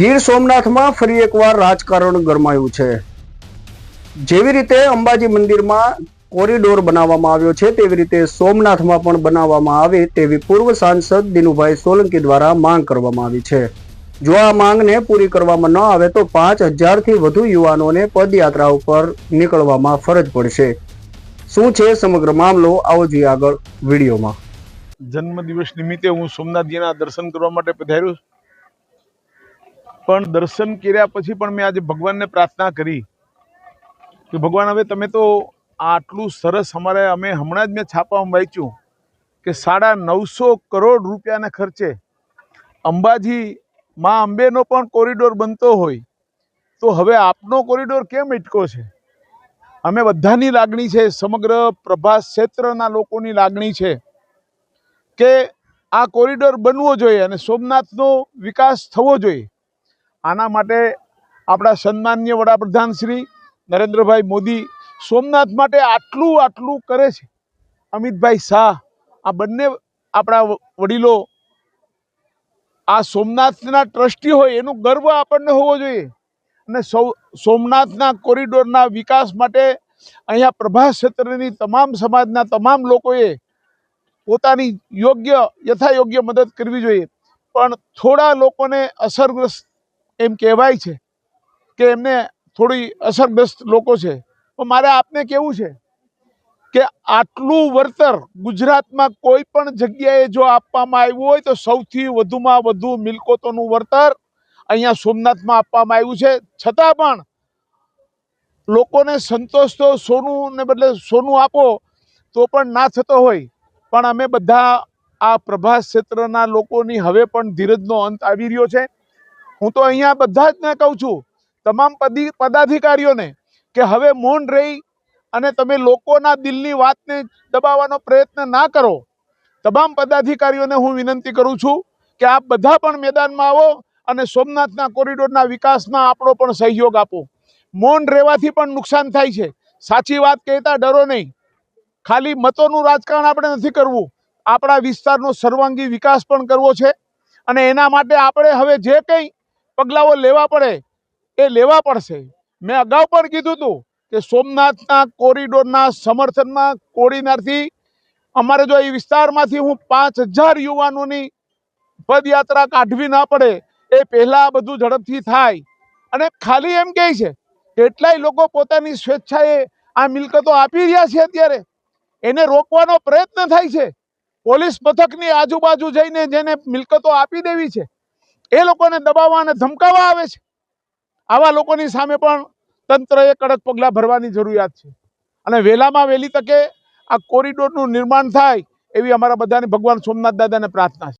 ગીર સોમનાથમાં ફરી એકવાર રાજકારણ ગરમાયું છે. જેવી રીતે અંબાજી મંદિરમાં કોરિડોર બનાવવામાં આવ્યો છે, તેવી રીતે સોમનાથમાં પણ બનાવવામાં આવે તેવી પૂર્વ સાંસદ દિનુભાઈ સોલંકી દ્વારા માંગ કરવામાં આવી છે. જો આ માંગને પૂરી કરવામાં ન આવે તો પાંચ હજારથી વધુ યુવાનોને પદયાત્રા ઉપર નીકળવામાં ફરજ પડશે. શું છે સમગ્ર મામલો? આવો જોઈએ આગળ વિડીયોમાં. જન્મ દિવસ નિમિત્તે હું સોમનાથજીના દર્શન કરવા માટે પધાર્યો. પણ દર્શન કર્યા પછી પણ મેં આજે ભગવાનને પ્રાર્થના કરી કે ભગવાન, હવે તમે તો આટલું સરસ અમારે, અમે હમણાં જ મેં છાપામાં વાંચ્યું કે સાડા નવસો કરોડ રૂપિયાના ખર્ચે અંબાજી માં અંબેનો પણ કોરિડોર બનતો હોય તો હવે આપનો કોરિડોર કેમ ઇટકો છે? અમે બધાની લાગણી છે, સમગ્ર પ્રભાસ ક્ષેત્રના લોકોની લાગણી છે કે આ કોરિડોર બનવો જોઈએ અને સોમનાથનો વિકાસ થવો જોઈએ. આના માટે આપણા સન્માનીય વડાપ્રધાન શ્રી નરેન્દ્રભાઈ મોદી સોમનાથ માટે આટલું આટલું કરે છે. અમિતભાઈ શાહ, આ બંને આપણા વડીલો, આ સોમનાથના ટ્રસ્ટી હોય એનું ગર્વ આપણને હોવો જોઈએ. અને સૌ, સોમનાથના કોરિડોરના વિકાસ માટે અહીંયા પ્રભાસ ક્ષેત્રની તમામ સમાજના તમામ લોકોએ પોતાની યોગ્ય, યથાયોગ્ય મદદ કરવી જોઈએ. પણ થોડા લોકોને અસરગ્રસ્ત એમ કહેવાય છે કે એમને થોડી અસરગ્રસ્ત લોકો છે. તો મારે આપને કેવું છે કે આટલું વળતર ગુજરાતમાં કોઈ પણ જગ્યાએ જો આપવામાં આવ્યું હોય તો સૌથી વધુમાં વધુ મિલકતોનું વળતર અહીંયા સોમનાથમાં આપવામાં આવ્યું છે. છતાં પણ લોકોને સંતોષ તો સોનુંને બદલે સોનું આપો તો પણ ના થતો હોય. પણ અમે બધા આ પ્રભાસ ક્ષેત્રના લોકોની હવે પણ ધીરજનો અંત આવી રહ્યો છે. હું તો અહીંયા બધા જ ને કહું છું, તમામ પદી, પદાધિકારીઓને, કે હવે મૌન રહી અને તમે લોકોના દિલની વાતને દબાવવાનો પ્રયત્ન ના કરો. તમામ પદાધિકારીઓને હું વિનંતી કરું છું કે આપ બધા પણ મેદાનમાં આવો અને સોમનાથના કોરિડોરના વિકાસમાં આપણો પણ સહયોગ આપો. મૌન રહેવાથી પણ નુકસાન થાય છે. સાચી વાત કહેતા ડરો નહીં. ખાલી મતોનું રાજકારણ આપણે નથી કરવું. આપણા વિસ્તારનો સર્વાંગી વિકાસ પણ કરવો છે. અને એના માટે આપણે હવે જે કંઈ પગલાઓ લેવા પડે, એ લેવા પડશે. મેં અગાઉ પણ કીધું હતું કે સોમનાથના કોરિડોરના સમર્થનમાં કોડીનારથી અમારે જો એ વિસ્તારમાંથી હું પાંચ હજાર યુવાનોની પદયાત્રા કાઢવી ના પડે, એ પહેલાં બધું ઝડપથી થાય. અને ખાલી એમ કહે છે, કેટલાય લોકો પોતાની સ્વેચ્છાએ આ મિલકતો આપી રહ્યા છે અત્યારે. એને રોકવાનો પ્રયત્ન થાય છે. પોલીસ મથકની આજુબાજુ જઈને જેને મિલકતો આપી દેવી છે એ લોકોને દબાવવા અને ધમકાવવા આવે છે. આવા લોકોની સામે પણ તંત્રએ કડક પગલાં ભરવાની જરૂરિયાત છે. અને વહેલામાં વહેલી તકે આ કોરિડોરનું નિર્માણ થાય એવી અમારા બધાની ભગવાન સોમનાથ દાદાને પ્રાર્થના છે.